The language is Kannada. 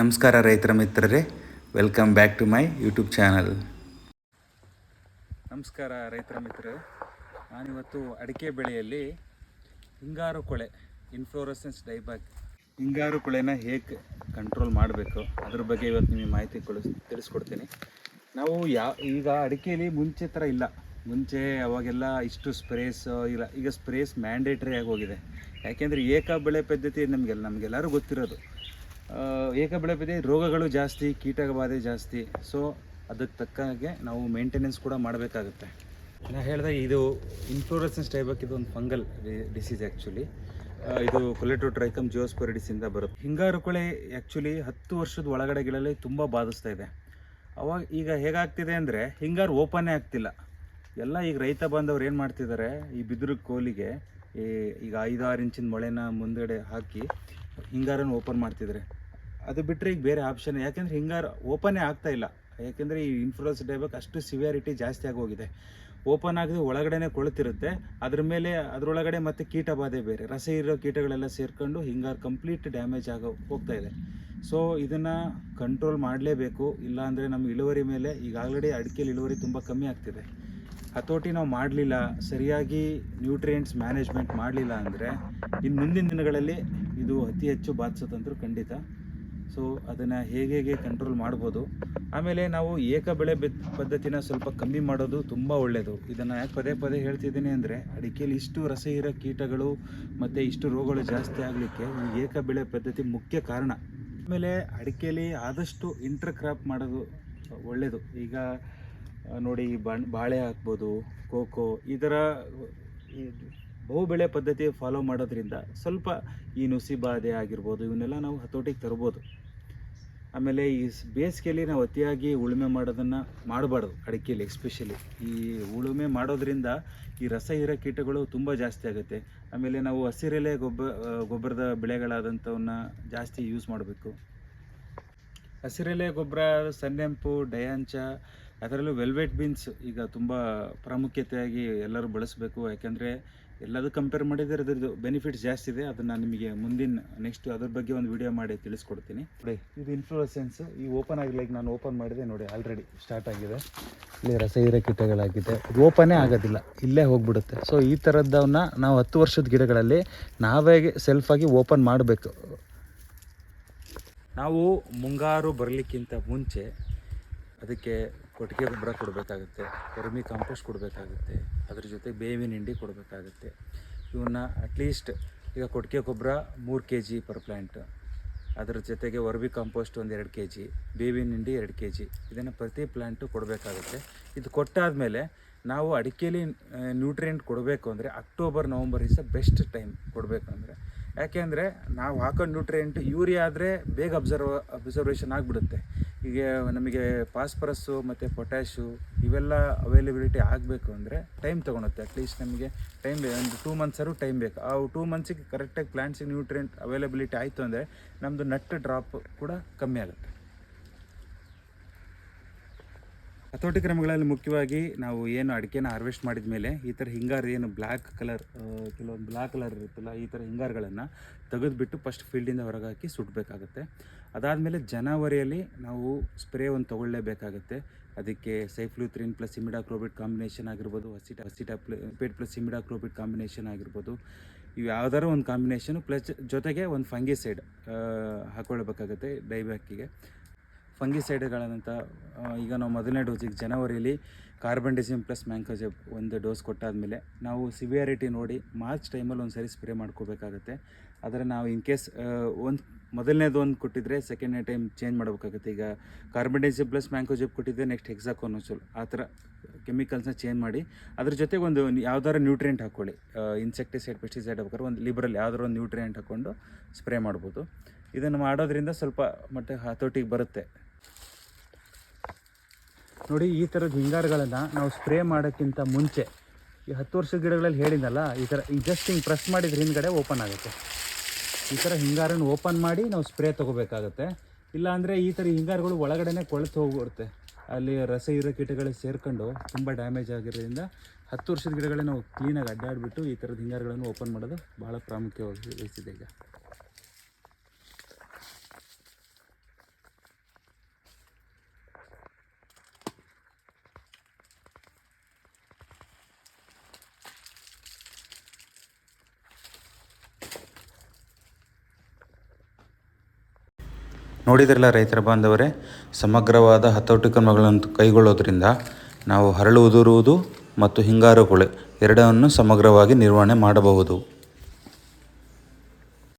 ನಮಸ್ಕಾರ ರೈತರ ಮಿತ್ರರೇ welcome back to my YouTube channel ನಮಸ್ಕಾರ ರೈತರ ಮಿತ್ರರೇ, ನಾನಿವತ್ತು ಅಡಿಕೆ ಬೆಳೆಯಲ್ಲಿ ಹಿಂಗಾರು ಕೊಳೆ ಇನ್ಫ್ಲೋರಸೆನ್ಸ್ ಡೈಬ್ಯಾಕ್ ಹಿಂಗಾರು ಕೊಳೆನ ಹೇಗೆ ಕಂಟ್ರೋಲ್ ಮಾಡಬೇಕು? ಅದ್ರ ಬಗ್ಗೆ ಇವತ್ತು ನಿಮಗೆ ಮಾಹಿತಿ ಕೊಡಿಸ್ ತಿಳಿಸ್ಕೊಡ್ತೀನಿ. ನಾವು ಯಾ, ಈಗ ಅಡಿಕೆಯಲ್ಲಿ ಮುಂಚೆ ಥರ ಇಲ್ಲ. ಮುಂಚೆ ಅವಾಗೆಲ್ಲ ಇಷ್ಟು ಸ್ಪ್ರೇಸ್ ಇಲ್ಲ. ಈಗ ಸ್ಪ್ರೇಸ್ ಮ್ಯಾಂಡೇಟ್ರಿ ಆಗೋಗಿದೆ ಯಾಕೆಂದರೆ ಏಕ ಬೆಳೆ ಪದ್ಧತಿ ನಮಗೆಲ್ಲ, ನಮಗೆಲ್ಲರೂ ಗೊತ್ತಿರೋದು. ಏಕ ಬೆಳೆ ರೋಗಗಳು ಜಾಸ್ತಿ ಕೀಟ ಬಾಧೆ ಜಾಸ್ತಿ. ಸೊ ಅದಕ್ಕೆ ತಕ್ಕ ಹಾಗೆ ನಾವು ಮೇಂಟೆನೆನ್ಸ್ ಕೂಡ ಮಾಡಬೇಕಾಗುತ್ತೆ. ನಾನು ಹೇಳಿದೆ ಇದು ಇನ್ಫ್ಲೋರೆಸೆನ್ಸ್ ಟೈಬಕ್ ಇದು ಒಂದು ಫಂಗಲ್ ಡಿಸೀಸ್ ಆ್ಯಕ್ಚುಲಿ ಇದು ಕೊಲೆಟೋ ಟ್ರೈಕಮ್ ಜಿಯೋಸ್ಪೊರಿಡಿಸಿಂದ ಬರುತ್ತೆ. ಹಿಂಗಾರು ಕೊಳೆ ಆ್ಯಕ್ಚುಲಿ ಹತ್ತು ವರ್ಷದ ಒಳಗಡೆಗಳಲ್ಲಿ ತುಂಬ ಬಾಧಿಸ್ತಾ ಇದೆ. ಅವಾಗ ಈಗ ಹೇಗಾಗ್ತಿದೆ ಅಂದರೆ ಹಿಂಗಾರು ಓಪನ್ನೇ ಆಗ್ತಿಲ್ಲ. ಎಲ್ಲ ಈಗ ರೈತ ಬಾಂಧವ್ರು ಏನು ಮಾಡ್ತಿದ್ದಾರೆ? ಈ ಬಿದಿರು ಕೋಲಿಗೆ ಈ, ಈಗ ಐದಾರು ಇಂಚಿನ ಮೊಳೆನ ಮುಂದಗಡೆ ಹಾಕಿ ಹಿಂಗಾರನ್ನು ಓಪನ್ ಮಾಡ್ತಿದ್ದಾರೆ. ಅದು ಬಿಟ್ಟರೆ ಈಗ ಬೇರೆ ಆಪ್ಷನ್ ಯಾಕೆಂದರೆ ಹಿಂಗಾರು ಓಪನೇ ಆಗ್ತಾ ಇಲ್ಲ. ಯಾಕೆಂದರೆ ಈ ಇನ್ಫ್ಲೂಯೆನ್ಸ್ ಡೈಬಕ್ ಅಷ್ಟು ಸಿವಿಯಾರಿಟಿ ಜಾಸ್ತಿ ಆಗೋಗಿದೆ ಓಪನ್ ಆಗದೆ ಒಳಗಡೆನೆ ಕೊಳುತ್ತಿರುತ್ತೆ ಅದ್ರ ಮೇಲೆ, ಅದರೊಳಗಡೆ ಮತ್ತೆ ಕೀಟ ಬಾಧೆ ಬೇರೆ. ರಸ ಇರೋ ಕೀಟಗಳೆಲ್ಲ ಸೇರ್ಕೊಂಡು ಹಿಂಗಾರು ಕಂಪ್ಲೀಟ್ ಡ್ಯಾಮೇಜ್ ಆಗೋ ಹೋಗ್ತಾ ಇದೆ. ಸೊ ಇದನ್ನು ಕಂಟ್ರೋಲ್ ಮಾಡಲೇಬೇಕು. ಇಲ್ಲಾಂದರೆ ನಮ್ಮ ಇಳುವರಿ ಮೇಲೆ ಈಗ ಆಲ್ರೆಡಿ ಅಡಿಕೆಲಿ ಇಳುವರಿ ತುಂಬ ಕಮ್ಮಿ ಆಗ್ತಿದೆ. ಹತೋಟಿ ನಾವು ಮಾಡಲಿಲ್ಲ. ಸರಿಯಾಗಿ ನ್ಯೂಟ್ರಿಯೆಂಟ್ಸ್ ಮ್ಯಾನೇಜ್ಮೆಂಟ್ ಮಾಡಲಿಲ್ಲ ಅಂದರೆ ಇನ್ನು ಮುಂದಿನ ದಿನಗಳಲ್ಲಿ ಇದು ಅತಿ ಹೆಚ್ಚು ಬಾಧಿಸೋದಂತರೂ ಖಂಡಿತ. ಸೊ ಅದನ್ನು ಹೇಗೆ ಹೇಗೆ ಕಂಟ್ರೋಲ್ ಮಾಡ್ಬೋದು. ಆಮೇಲೆ ನಾವು ಏಕ ಬೆಳೆ ಪದ್ಧತಿನ ಸ್ವಲ್ಪ ಕಮ್ಮಿ ಮಾಡೋದು ತುಂಬ ಒಳ್ಳೆಯದು ಇದನ್ನು ಯಾಕೆ ಪದೇ ಪದೇ ಹೇಳ್ತಿದ್ದೀನಿ ಅಂದರೆ ಅಡಿಕೆಯಲ್ಲಿ ಇಷ್ಟು ರಸ ಇರೋ ಕೀಟಗಳು ಮತ್ತು ಇಷ್ಟು ರೋಗಗಳು ಜಾಸ್ತಿ ಆಗಲಿಕ್ಕೆ ಈ ಏಕ ಬೆಳೆ ಪದ್ಧತಿ ಮುಖ್ಯ ಕಾರಣ. ಆಮೇಲೆ ಅಡಿಕೆಯಲ್ಲಿ ಆದಷ್ಟು ಇಂಟರ್ ಕ್ರಾಪ್ ಮಾಡೋದು ಒಳ್ಳೆಯದು ಈಗ ನೋಡಿ ಬಾಳೆ ಹಾಕ್ಬೋದು, ಕೋಕೋ ಈ ಥರ ಬಹುಬೆಳೆ ಬಹು ಬೆಳೆ ಪದ್ಧತಿ ಫಾಲೋ ಮಾಡೋದ್ರಿಂದ ಸ್ವಲ್ಪ ಈ ನುಸಿ ಬಾಧೆ ಆಗಿರ್ಬೋದು, ಇವನ್ನೆಲ್ಲ ನಾವು ಹತೋಟಿಗೆ ತರ್ಬೋದು. ಆಮೇಲೆ ಈ ಬೇಸಿಗೆಯಲ್ಲಿ ನಾವು ಅತಿಯಾಗಿ ಉಳುಮೆ ಮಾಡೋದನ್ನು ಮಾಡಬಾರ್ದು ಅಡಿಕೆಯಲ್ಲಿ ಎಸ್ಪೆಷಲಿ ಈ ಉಳುಮೆ ಮಾಡೋದ್ರಿಂದ ಈ ರಸ ಇರೋ ಕೀಟಗಳು ತುಂಬ ಜಾಸ್ತಿ ಆಗುತ್ತೆ. ಆಮೇಲೆ ನಾವು ಹಸಿರೆಲೆ ಗೊಬ್ಬರ ಗೊಬ್ಬರದ ಬೆಳೆಗಳಾದಂಥವನ್ನ ಜಾಸ್ತಿ ಯೂಸ್ ಮಾಡಬೇಕು. ಹಸಿರೆಲೆ ಗೊಬ್ಬರ ಸನ್ನೆಂಪು ಡಯಾಂಚ ಅದರಲ್ಲೂ ವೆಲ್ವೆಟ್ ಬೀನ್ಸ್ ಈಗ ತುಂಬ ಪ್ರಾಮುಖ್ಯತೆಯಾಗಿ ಎಲ್ಲರೂ ಬಳಸಬೇಕು. ಯಾಕೆಂದರೆ ಎಲ್ಲದೂ ಕಂಪೇರ್ ಮಾಡಿದರೆ ಅದರದ್ದು ಬೆನಿಫಿಟ್ಸ್ ಜಾಸ್ತಿ ಇದೆ. ಅದನ್ನು ನಿಮಗೆ ಮುಂದಿನ ನೆಕ್ಸ್ಟ್ ಅದ್ರ ಬಗ್ಗೆ ಒಂದು ವಿಡಿಯೋ ಮಾಡಿ ತಿಳಿಸ್ಕೊಡ್ತೀನಿ. ನೋಡಿ, ಇದು ಇನ್ಫ್ಲೂಸೆನ್ಸ್ ಈ ಓಪನ್ ಆಗಿಲ್ಲ ಲೈಕ್ ನಾನು ಓಪನ್ ಮಾಡಿದೆ. ನೋಡಿ ಆಲ್ರೆಡಿ ಸ್ಟಾರ್ಟ್ ಆಗಿದೆ. ಇಲ್ಲಿ ರಸಹೀರ ಕೀಟಗಳಾಗಿದೆ ಇದು ಓಪನೇ ಆಗೋದಿಲ್ಲ. ಇಲ್ಲೇ ಹೋಗ್ಬಿಡುತ್ತೆ. ಸೊ ಈ ಥರದ್ದವನ್ನ ನಾವು ಹತ್ತು ವರ್ಷದ ಗಿಡಗಳಲ್ಲಿ ನಾವೇ ಸೆಲ್ಫಾಗಿ ಓಪನ್ ಮಾಡಬೇಕು. ನಾವು ಮುಂಗಾರು ಬರಲಿಕ್ಕಿಂತ ಮುಂಚೆ ಅದಕ್ಕೆ ಕೊಟ್ಟಿಗೆ ಗೊಬ್ಬರ ಕೊಡಬೇಕಾಗುತ್ತೆ ವರ್ಮಿ ಕಾಂಪೋಸ್ಟ್ ಕೊಡಬೇಕಾಗುತ್ತೆ, ಅದ್ರ ಜೊತೆ ಬೇವಿನ ಹಿಂಡಿ ಕೊಡಬೇಕಾಗುತ್ತೆ. ಇವನ್ನ ಅಟ್ಲೀಸ್ಟ್ ಈಗ ಕೊಟ್ಟಿಗೆ ಗೊಬ್ಬರ ಮೂರು ಕೆ ಜಿ ಪರ್ ಪ್ಲ್ಯಾಂಟ್ ಅದ್ರ ಜೊತೆಗೆ ವರ್ಮಿ ಕಾಂಪೋಸ್ಟ್ ಒಂದು ಎರಡು ಕೆ ಜಿ ಬೇವಿನ ಹಿಂಡಿ ಎರಡು ಕೆ ಜಿ ಇದನ್ನು ಪ್ರತಿ ಪ್ಲ್ಯಾಂಟು ಕೊಡಬೇಕಾಗುತ್ತೆ. ಇದು ಕೊಟ್ಟಾದಮೇಲೆ ನಾವು ಅಡಿಕೆಯಲ್ಲಿ ನ್ಯೂಟ್ರಿಯೆಂಟ್ ಕೊಡಬೇಕು ಅಂದರೆ October, November is best time ಕೊಡಬೇಕು ಅಂದರೆ. ಯಾಕೆಂದರೆ ನಾವು ಹಾಕೋ ನ್ಯೂಟ್ರಿಯೆಂಟ್ ಯೂರಿಯಾ ಆದರೆ ಬೇಗ ಅಬ್ಸರ್ವ್ ಅಬ್ಸರ್ವೇಷನ್ ಆಗಿಬಿಡುತ್ತೆ. ಈಗ ನಮಗೆ ಫಾಸ್ಫರಸ್ಸು ಮತ್ತು ಪೊಟ್ಯಾಶು ಇವೆಲ್ಲ ಅವೈಲೇಬಿಲಿಟಿ ಆಗಬೇಕು ಅಂದರೆ ಟೈಮ್ ತೊಗೊಳುತ್ತೆ. ಅಟ್ಲೀಸ್ಟ್ ನಮಗೆ ಟೈಮ್ ಒಂದು ಟೂ ಮಂತ್ಸರು ಟೈಮ್ ಬೇಕು. ಆ ಟೂ ಮಂತ್ಸಿಗೆ ಕರೆಕ್ಟಾಗಿ ಪ್ಲ್ಯಾಂಟ್ಸಿಗೆ ನ್ಯೂಟ್ರಿಯೆಂಟ್ ಅವೈಲೇಬಿಲಿಟಿ ಆಯಿತು ಅಂದರೆ ನಮ್ಮದು ನಟ್ ಡ್ರಾಪ್ ಕೂಡ ಕಮ್ಮಿ ಆಗುತ್ತೆ. ಹತೋಟಿ ಕ್ರಮಗಳಲ್ಲಿ ಮುಖ್ಯವಾಗಿ ನಾವು ಏನು ಅಡಿಕೆನ ಹಾರ್ವೆಸ್ಟ್ ಮಾಡಿದ ಮೇಲೆ ಈ ಥರ ಹಿಂಗಾರು ಏನು ಬ್ಲ್ಯಾಕ್ ಕಲರ್ ಕೆಲವೊಂದು ಬ್ಲ್ಯಾಕ್ ಕಲರ್ ಇರುತ್ತಲ್ಲ, ಈ ಥರ ಹಿಂಗಾರುಗಳನ್ನು ತೆಗೆದುಬಿಟ್ಟು ಫಸ್ಟ್ ಫೀಲ್ಡಿಂದ ಹೊರಗೆ ಹಾಕಿ ಸುಡಬೇಕಾಗುತ್ತೆ. ಅದಾದಮೇಲೆ ಜನವರಿಯಲ್ಲಿ ನಾವು ಸ್ಪ್ರೇ ಒಂದು ತೊಗೊಳ್ಳೇಬೇಕಾಗುತ್ತೆ. ಅದಕ್ಕೆ ಸೈಫ್ಲೂತ್ರಿನ್ ಪ್ಲಸ್ ಸಿಮಿಡಾಕ್ರೋಬಿಟ್ ಕಾಂಬಿನೇಷನ್ ಆಗಿರ್ಬೋದು, ಹಸಿಟ ಹಸಿಟ ಪೇಟ್ ಪ್ಲಸ್ ಸಿಮಿಡಾಕ್ರೋಬಿಟ್ ಕಾಂಬಿನೇಷನ್ ಆಗಿರ್ಬೋದು. ಇವು ಯಾವ್ದಾರ ಒಂದು ಕಾಂಬಿನೇಷನು ಪ್ಲಸ್ ಜೊತೆಗೆ ಒಂದು ಫಂಗಿಸೈಡ್ ಹಾಕ್ಕೊಳ್ಬೇಕಾಗುತ್ತೆ ಡೈಬ್ಯಾಕಿಗೆ ಫಂಗಿಸೈಡ್ಗಳಂತ ಈಗ ನಾವು ಮೊದಲನೇ ಡೋಸಿಗೆ ಜನವರಿಯಲ್ಲಿ ಕಾರ್ಬನ್ ಡಿಸಿಮ್ ಪ್ಲಸ್ ಮ್ಯಾಂಕೋಜೆಬ್ ಒಂದು ಡೋಸ್ ಕೊಟ್ಟಾದಮೇಲೆ ನಾವು ಸಿವಿಯಾರಿಟಿ ನೋಡಿ ಮಾರ್ಚ್ ಟೈಮಲ್ಲಿ ಒಂದು ಸರಿ ಸ್ಪ್ರೇ ಮಾಡ್ಕೋಬೇಕಾಗುತ್ತೆ. ಆದರೆ ನಾವು ಇನ್ ಕೇಸ್ ಒಂದು ಮೊದಲನೇದು ಒಂದು ಕೊಟ್ಟಿದ್ರೆ ಸೆಕೆಂಡ್ನೇ ಟೈಮ್ ಚೇಂಜ್ ಮಾಡಬೇಕಾಗುತ್ತೆ. ಈಗ ಕಾರ್ಬನ್ ಡಿಸಿಮ್ ಪ್ಲಸ್ ಮ್ಯಾಂಕೋಜೆಬ್ ಕೊಟ್ಟಿದ್ದೆ ನೆಕ್ಸ್ಟ್ ಹೆಕ್ಸಾಕೋನೋಸೋಲ್ ಆ ಥರ ಕೆಮಿಕಲ್ಸ್ನ ಚೇಂಜ್ ಮಾಡಿ ಅದ್ರ ಜೊತೆಗೆ ಒಂದು ಯಾವ್ದಾದ್ರು ನ್ಯೂಟ್ರಿಯೆಂಟ್ ಹಾಕ್ಕೊಳ್ಳಿ ಇನ್ಸೆಕ್ಟಿಸೈಡ್, ಪೆಸ್ಟಿಸೈಡ್ ಹಾಕೋರು ಒಂದು ಲಿಬ್ರಲ್ ಯಾವ್ದಾರು ಒಂದು ನ್ಯೂಟ್ರಿಯೆಂಟ್ ಹಾಕ್ಕೊಂಡು ಸ್ಪ್ರೇ ಮಾಡ್ಬೋದು. ಇದನ್ನು ಮಾಡೋದ್ರಿಂದ ಸ್ವಲ್ಪ ಮಟ್ಟ ಹತೋಟಿಗೆ ಬರುತ್ತೆ. ನೋಡಿ, ಈ ಥರದ ಹಿಂಗಾರುಗಳನ್ನು ನಾವು ಸ್ಪ್ರೇ ಮಾಡೋಕ್ಕಿಂತ ಮುಂಚೆ, ಈ ಹತ್ತು ವರ್ಷದ ಗಿಡಗಳಲ್ಲಿ ಹೇಳಿದ್ನಲ್ಲ, ಈ ಥರ ಈ ಜಸ್ಟ್ ಹಿಂಗೆ ಪ್ರೆಸ್ ಮಾಡಿದ್ರೆ ಹಿಂದ್ಗಡೆ ಓಪನ್ ಆಗುತ್ತೆ. ಈ ಥರ ಹಿಂಗಾರನ್ನು ಓಪನ್ ಮಾಡಿ ನಾವು ಸ್ಪ್ರೇ ತೊಗೋಬೇಕಾಗುತ್ತೆ. ಇಲ್ಲಾಂದರೆ ಈ ಥರ ಹಿಂಗಾರುಗಳು ಒಳಗಡೆನೆ ಕೊಳೆತು ಹೋಗ್ಬಿಡುತ್ತೆ. ಅಲ್ಲಿ ರಸ ಇರೋ ಕೀಟಗಳು ಸೇರ್ಕೊಂಡು ತುಂಬ ಡ್ಯಾಮೇಜ್ ಆಗಿರೋದ್ರಿಂದ ಹತ್ತು ವರ್ಷದ ಗಿಡಗಳೇ ನಾವು ಕ್ಲೀನಾಗಿ ಅಡ್ಡಾಡಿಬಿಟ್ಟು ಈ ಥರದ ಹಿಂಗಾರುಗಳನ್ನು ಓಪನ್ ಮಾಡೋದು ಭಾಳ ಪ್ರಾಮುಖ್ಯವಾಗಿ ವಹಿಸಿದೆ ಈಗ. ನೋಡಿದ್ರಲ್ಲ ರೈತರ ಬಾಂಧವರೇ, ಸಮಗ್ರವಾದ ಹತೋಟಿ ಕ್ರಮಗಳನ್ನು ಕೈಗೊಳ್ಳೋದ್ರಿಂದ ನಾವು ಹರಳು ಉದುರುವುದು ಮತ್ತು ಹಿಂಗಾರು ಕೊಳೆ ಎರಡನ್ನು ಸಮಗ್ರವಾಗಿ ನಿರ್ವಹಣೆ ಮಾಡಬಹುದು.